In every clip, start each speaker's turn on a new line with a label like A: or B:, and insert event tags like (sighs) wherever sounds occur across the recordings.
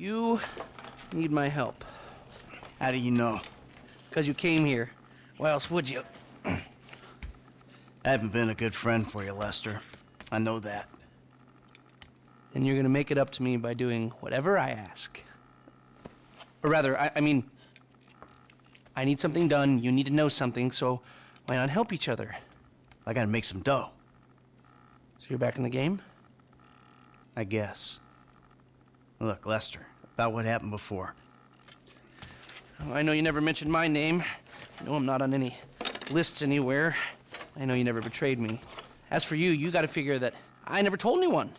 A: You need my help.
B: How do you know?
A: Because you came here. Why else would you?
B: I haven't been a good friend for you, Lester. I know that.
A: And you're gonna make it up to me by doing whatever I ask. Or rather, I, I mean, I need something done, you need to know something, so why not help each other?
B: I gotta make some dough,
A: So you're back in the game?
B: I guess. Look, Lester, about what happened before.
A: Oh, I know you never mentioned my name. I know I'm not on any lists anywhere. I know you never betrayed me. As for you, you gotta figure that I never told anyone.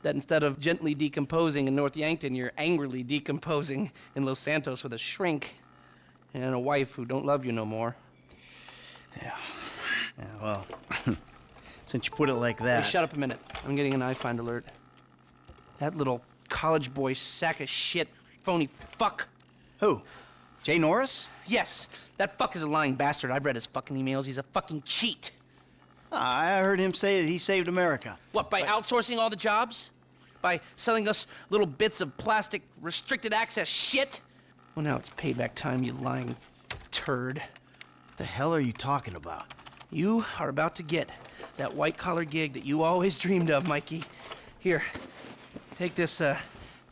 A: That instead of gently decomposing in North Yankton, you're angrily decomposing in Los Santos with a shrink and a wife who don't love you no more.
B: Yeah, well, (laughs) since you put it like
A: Hey,
B: that.
A: shut up a minute. I'm getting an iFind alert. That little college boy sack of shit, phony fuck.
B: Who? Jay Norris?
A: Yes, that fuck is a lying bastard. I've read his fucking emails. He's a fucking cheat.
B: Ah, I heard him say that he saved America.
A: What, by outsourcing all the jobs? By selling us little bits of plastic restricted access shit? Well, now it's payback time, you lying turd.
B: The hell are you talking about?
A: You are about to get that white collar gig that you always dreamed of, Mikey. Here, take this uh,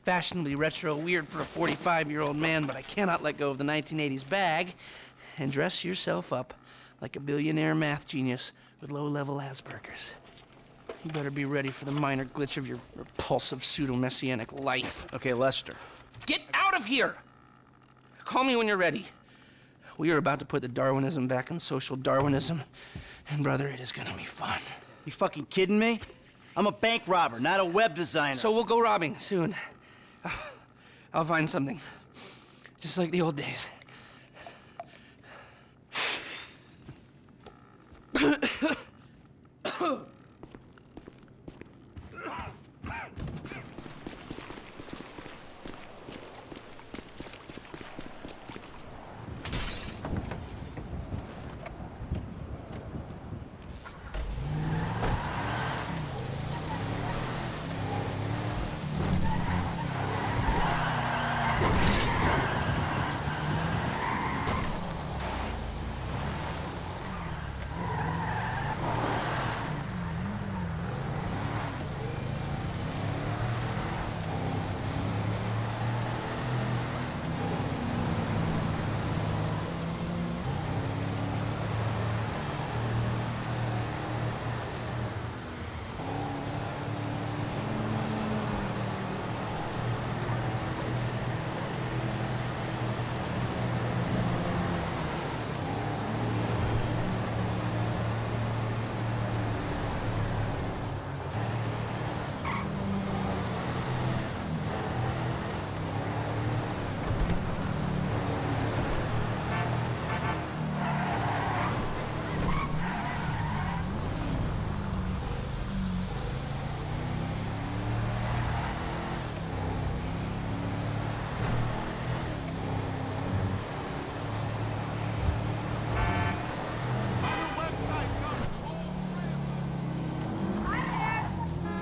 A: fashionably retro weird for a 45 year old man, but I cannot let go of the 1980s bag, and dress yourself up like a billionaire math genius with low level Asperger's. You better be ready for the minor glitch of your repulsive pseudo messianic life.
B: Okay, Lester.
A: Get out of here! Call me when you're ready. We are about to put the Darwinism back in social Darwinism, and brother, it is gonna be fun.
B: You fucking kidding me? I'm a bank robber, not a web designer.
A: So we'll go robbing soon. (sighs) I'll find something. Just like the old days. (sighs) (laughs)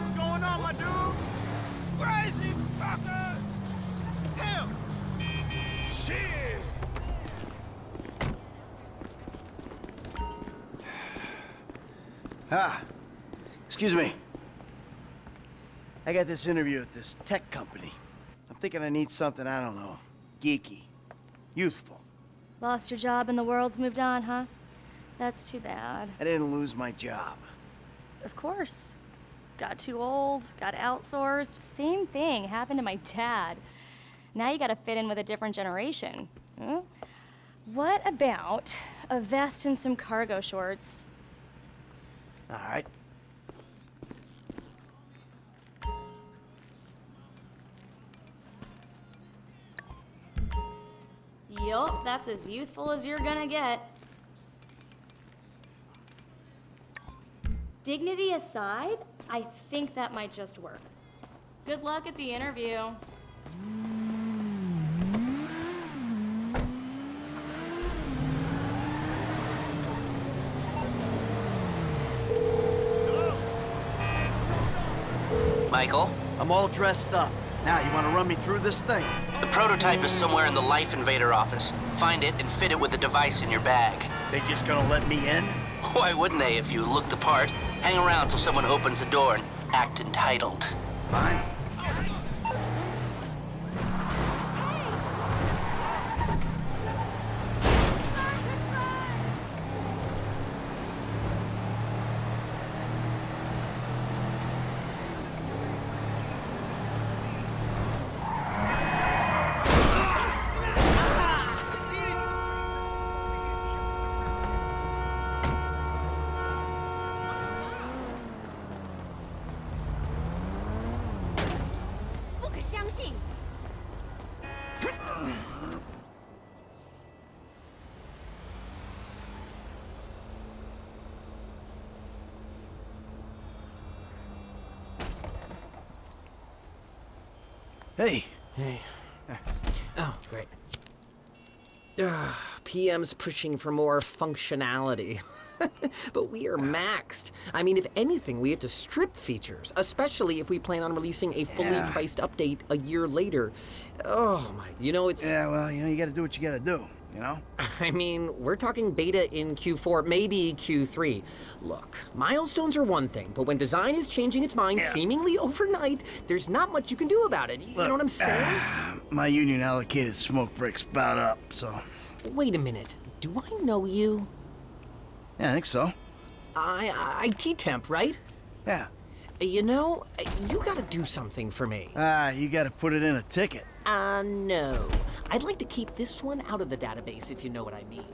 C: What's going on, my dude? Crazy fucker! Him! Shit!
B: Ah, excuse me. I got this interview at this tech company. I'm thinking I need something, I don't know, geeky, youthful.
D: Lost your job and the world's moved on, huh? That's too bad.
B: I didn't lose my job.
D: Of course. Got too old, got outsourced. Same thing happened to my dad. Now you gotta fit in with a different generation. Hmm? What about a vest and some cargo shorts?
B: All right.
D: Yup, that's as youthful as you're gonna get. Dignity aside, I think that might just work. Good luck at the interview.
A: Michael?
B: I'm all dressed up. Now, you want to run me through this thing?
A: The prototype is somewhere in the Life Invader office. Find it and fit it with the device in your bag.
B: They just gonna let me in?
A: Why wouldn't they if you look the part? Hang around till someone opens the door and act entitled.
B: Fine. Hey, Hey. Ah.
E: Oh, great. Ah, Ugh, PM's pushing for more functionality. (laughs) but we are ah. maxed. I mean, if anything, we have to strip features, especially if we plan on releasing a fully
B: Yeah.
E: priced update a year later. Oh my, you know, it's.
B: yeah, well, you know, you gotta do what you gotta do, you know? (laughs)
E: I mean, we're talking beta in Q4, maybe Q3. Look, milestones are one thing, but when design is changing its mind seemingly overnight, there's not much you can do about it. You know what I'm saying? (sighs)
B: My union allocated smoke breaks about up, so.
E: Wait a minute. Do I know you?
B: Yeah, I think so.
E: I, I IT temp, right?
B: Yeah.
E: You know, you gotta do something for me.
B: Ah, you gotta put it in a ticket.
E: Uh, no. I'd like to keep this one out of the database, if you know what I mean.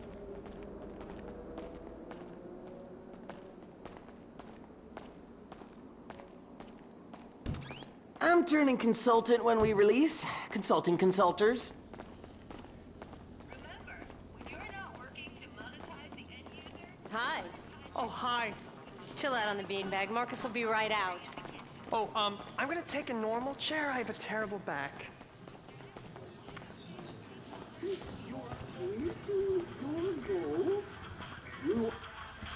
E: I'm turning consultant when we release. Consulting consulters.
F: Remember, when you're not working to monetize the end user,
G: Hi.
H: Oh, hi.
G: Chill out on the beanbag. Marcus will be right out.
H: Oh, um, I'm gonna take a normal chair. I have a terrible back.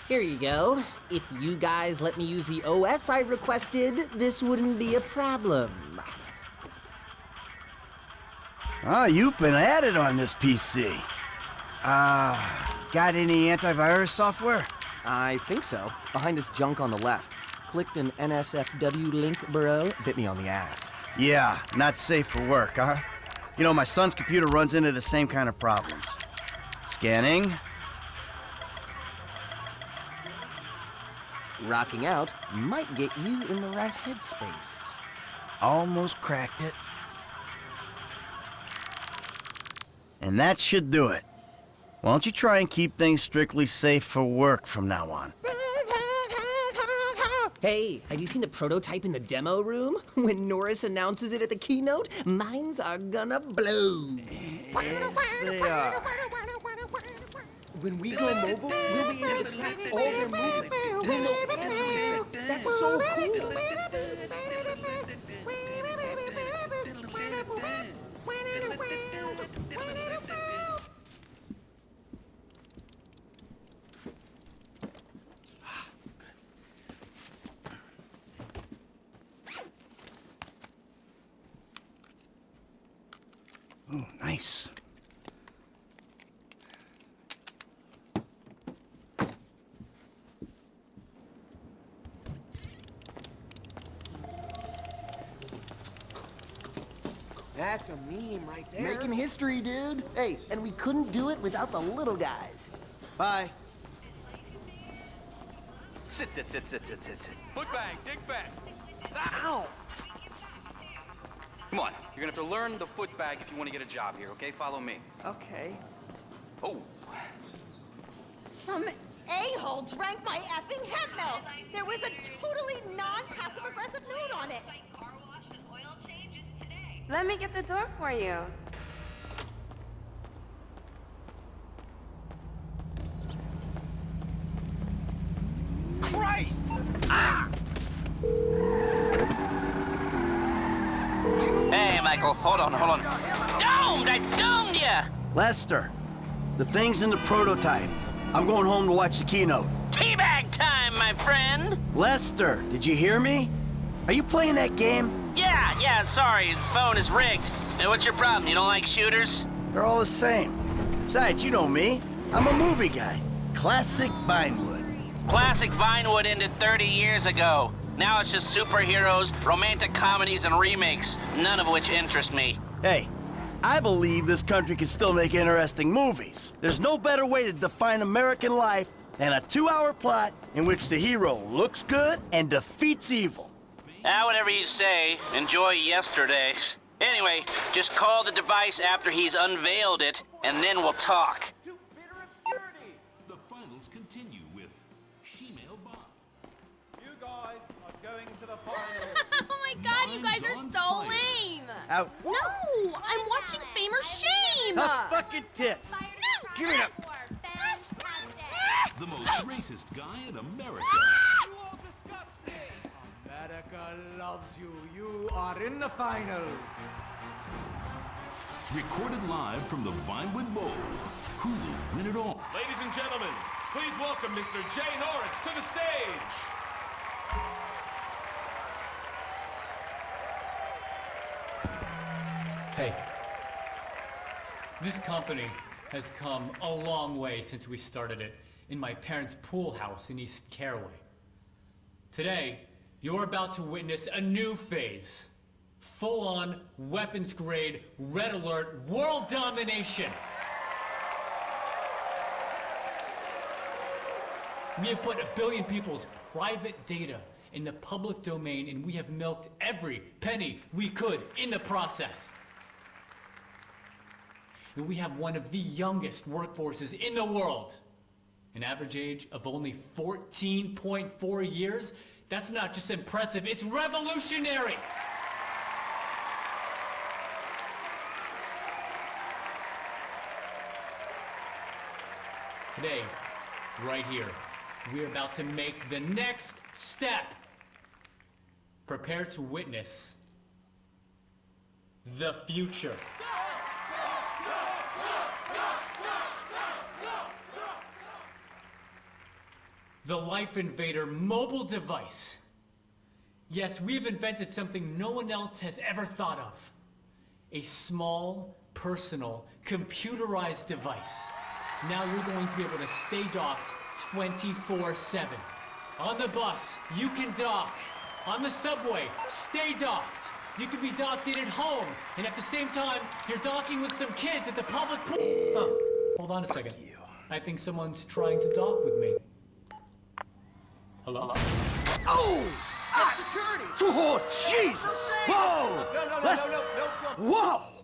E: Here you go. If you guys let me use the OS I requested, this wouldn't be a problem.
B: Ah, you've been added on this PC. Ah, got any antivirus software?
E: I think so. Behind this junk on the left. Clicked an NSFW link, bro. Bit me on the ass.
B: Yeah, not safe for work, huh? You know, my son's computer runs into the same kind of problems. Scanning.
E: Rocking out might get you in the right headspace.
B: Almost cracked it. And that should do it. Why don't you try and keep things strictly safe for work from now on?
E: Hey, have you seen the prototype in the demo room? (laughs) When Norris announces it at the keynote, minds are gonna blow.
B: Yes, they are.
E: When we go mobile, we'll be able to track all their movements. We'll know everything. That's so cool.
B: Nice.
E: That's a meme right there. Making history, dude. Hey, and we couldn't do it without the little guys.
B: Bye.
I: Sit, sit, sit, sit, sit, sit, sit. Foot bag, dig fast.
H: Ow!
I: Come on, you're gonna have to learn the foot bag if you want to get a job here, okay? Follow me.
H: Okay.
I: Oh,
J: Some a-hole drank my effing hemp milk. There was a totally non-passive aggressive note on it.
F: car wash and oil changes today.
G: Let me get the door for you.
C: Christ!
A: Hey, Michael, hold on, hold on. Domed! I domed ya!
B: Lester, the thing's in the prototype. I'm going home to watch the keynote.
A: Teabag time, my friend!
B: Lester, did you hear me? Are you playing that game?
K: Yeah, yeah, sorry, The phone is rigged. Hey, what's your problem? You don't like shooters?
B: They're all the same. Besides, you know me. I'm a movie guy. Classic Vinewood.
K: Classic Vinewood ended 30 years ago. Now it's just superheroes, romantic comedies, and remakes, none of which interest me.
B: Hey, I believe this country can still make interesting movies. There's no better way to define American life than a two-hour plot in which the hero looks good and defeats evil.
K: Ah, whatever you say. Enjoy yesterday. Anyway, just call the device after he's unveiled it, and then we'll talk.
C: You guys are
L: so
M: fire.
L: lame!
B: Out.
L: No! I'm watching Fame or Shame!
B: Tough fucking tits.
L: No!
B: Give it up.
M: The most (gasps) racist guy in America. Ah!
C: You all disgust me. America loves you. You are in the final.
M: Recorded live from the Vinewood Bowl. Who will win it all?
C: Ladies and gentlemen, please welcome Mr. Jay Norris to the stage.
N: This company has come a long way since we started it in my parents' pool house in East Caraway. Today, you're about to witness a new phase. Full-on, weapons-grade, red alert, world domination! We have put a billion people's private data in the public domain and we have milked every penny we could in the process. And we have one of the youngest workforces in the world. An average age of only 14.4 years? That's not just impressive, it's revolutionary! Today, right here, we're about to make the next step. Prepare to witness the future. The Life Invader mobile device. Yes, we've invented something no one else has ever thought of. A small, personal, computerized device. Now you're going to be able to stay docked 24-7. On the bus, you can dock. On the subway, stay docked. You can be docked in at home, and at the same time, you're docking with some kids at the public pool. Hold on a second. I think someone's trying to dock with me. Hello?
B: Oh! Ah! Oh, Jesus! Whoa!
C: No, no, no,
B: Let's-
C: no, no, no, no.
B: Whoa!